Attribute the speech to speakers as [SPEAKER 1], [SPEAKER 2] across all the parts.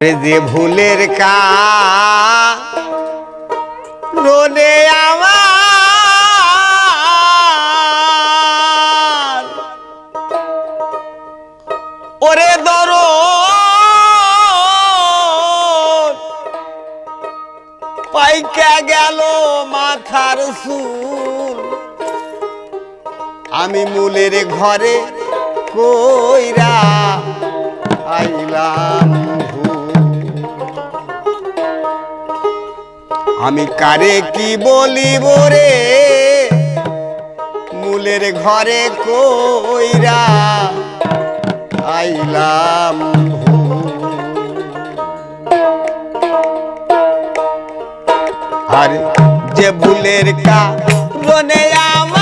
[SPEAKER 1] যে ভুলের কানে আমার। ওরে দর পাইকা গেল মাথার সুর আমি মূলের ঘরে কইরা আইলা আমি কারে কি বলিব রে? মূলের ঘরে কইরা আইলাম আর যে ভুলের কা রনে আমার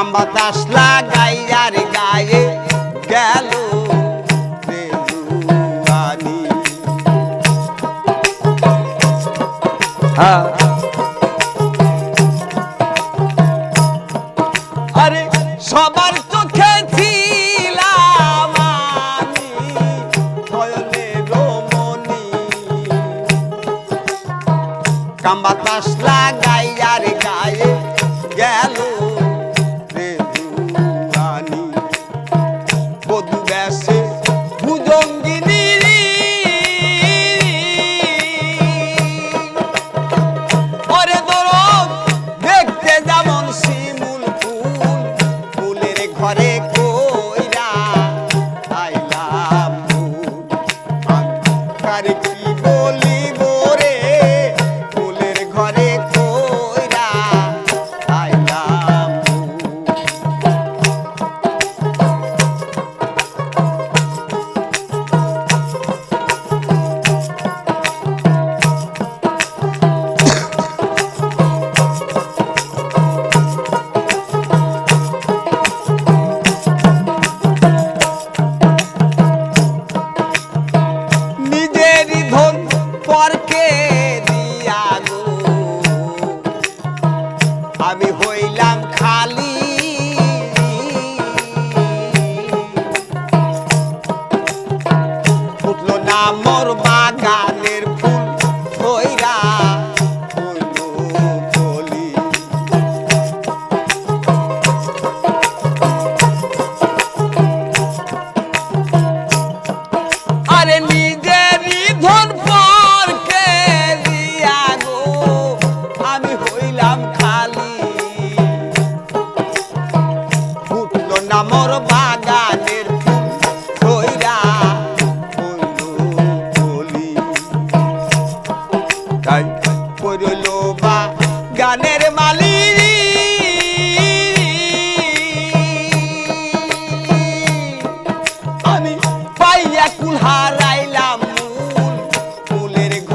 [SPEAKER 1] ঘাম বাতাস লাগাইয়ার গায়ে গেল হ্যাঁ। আরে সবার চোখে ছিলাম আমি রমণী। কাম্বা তাস লাগাই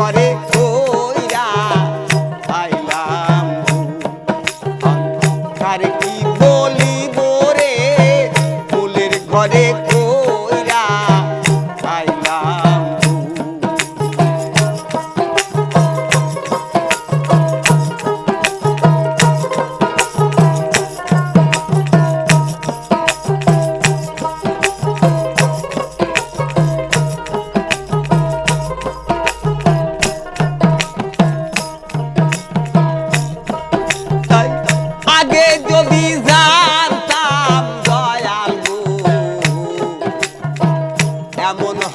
[SPEAKER 1] ঘরে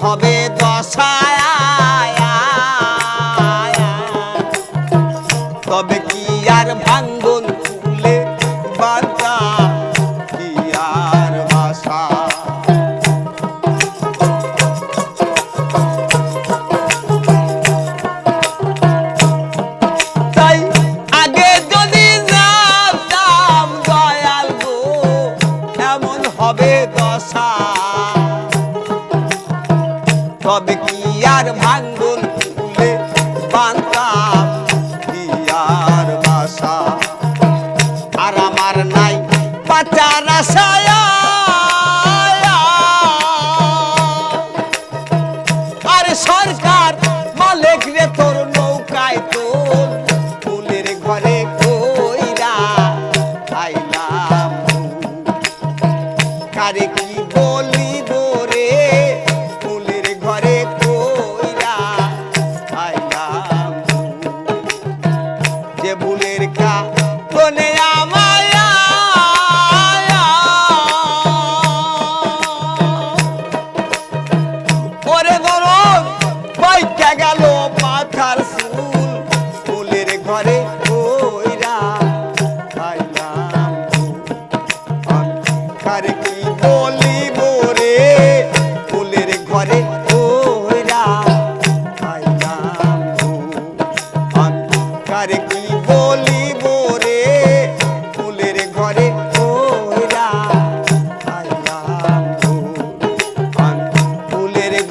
[SPEAKER 1] 宝贝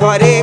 [SPEAKER 1] ঘরে